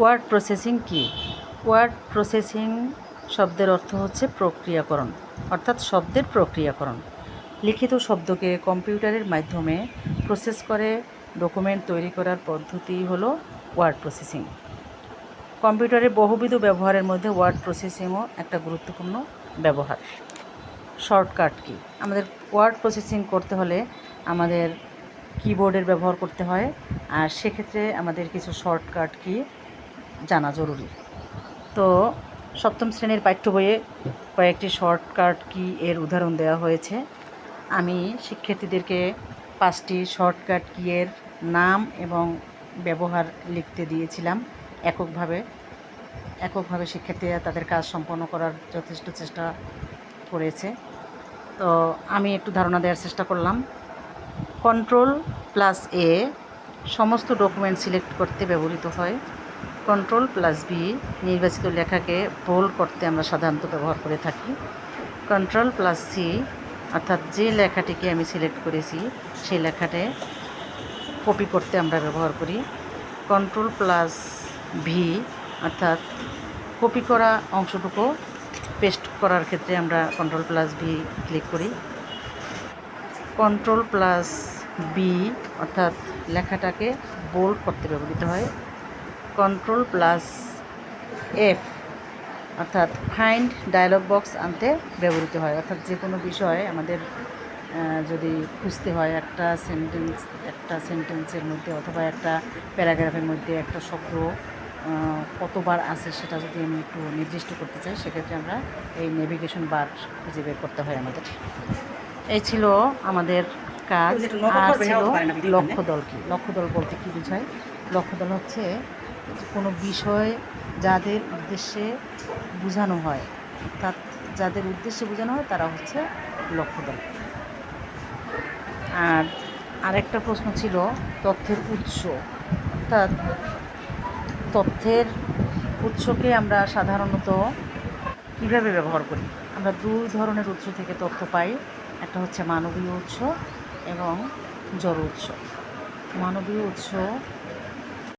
Word processing কি? Word processing শব্দের অর্থ হচ্ছে প্রক্রিয়াকরণ, অর্থাৎ শব্দের প্রক্রিয়াকরণ। লিখিত শব্দকে কম্পিউটারের মাধ্যমে প্রসেস করে, ডকুমেন্ট তৈরি করার পদ্ধতি হলো ওয়ার্ড প্রসেসিং। কম্পিউটারের বহুবিধ ব্যবহারের মধ্যে ওয়ার্ড প্রসেসিংও একটা গুরুত্বপূর্ণ ব্যবহার। Shortcut key? আমাদের ওয়ার্ড প্রসেসিং করতে হলে আমাদের কিবোর্ডের ব্যবহার করতে হয়, আর সেক্ষেত্রে আমাদের কিছু শর্টকাট কি জানা জরুরি। তো সপ্তম শ্রেণির পাঠ্য বইয়ে কয়েকটি শর্টকাট কি এর উদাহরণ দেওয়া হয়েছে। আমি শিক্ষার্থীদেরকে পাঁচটি শর্টকাট কি এর নাম এবং ব্যবহার লিখতে দিয়েছিলাম। এককভাবে এককভাবে শিক্ষার্থীরা তাদের কাজ সম্পন্ন করার যথেষ্ট চেষ্টা করেছে। তো আমি একটু ধারণা দেওয়ার চেষ্টা করলাম। কন্ট্রোল প্লাস এ, সমস্ত ডকুমেন্ট সিলেক্ট করতে ব্যবহৃত হয়। কন্ট্রোল প্লাস বি নির্বাচিত লেখাকে বোল্ড করতে আমরা সাধারণত ব্যবহার করে থাকি। কন্ট্রোল প্লাস সি অর্থাৎ যে লেখাটিকে আমি সিলেক্ট করেছি, সেই লেখাটে কপি করতে আমরা ব্যবহার করি। কন্ট্রোল প্লাস ভি অর্থাৎ কপি করা অংশটুকু পেস্ট করার ক্ষেত্রে আমরা কন্ট্রোল প্লাস ভি ক্লিক করি। কন্ট্রোল প্লাস বি অর্থাৎ লেখাটাকে বোল্ড করতে ব্যবহৃত হয়। কন্ট্রোল প্লাস এফ অর্থাৎ ফাইন্ড ডায়লগ বক্স আনতে ব্যবহৃত হয়। অর্থাৎ যে কোনো বিষয় আমাদের যদি খুঁজতে হয় একটা সেন্টেন্স একটা সেন্টেন্সের মধ্যে অথবা একটা প্যারাগ্রাফের মধ্যে একটা শব্দ কতবার আছে সেটা যদি আমি একটু নির্দিষ্ট করতে চাই সেক্ষেত্রে আমরা এই নেভিগেশন বার খুঁজে বের করতে হয় আমাদের। এই ছিল আমাদের কাজ। আর ছিল লক্ষ্য দল কি? লক্ষ্য দল বলতে কি বোঝায়? লক্ষ্য দল হচ্ছে কোনো বিষয় যাদের উদ্দেশ্যে বোঝানো হয়, তা যাদের উদ্দেশ্যে বোঝানো হয় তারা হচ্ছে লক্ষ্য দল আর আরেকটা প্রশ্ন ছিল তথ্যের উৎস। অর্থাৎ তথ্যের উৎসকে আমরা সাধারণত কীভাবে ব্যবহার করি? আমরা দুই ধরনের উৎস থেকে তথ্য পাই। একটা হচ্ছে মানবীয় উৎস এবং জড় উৎস। মানবীয় উৎস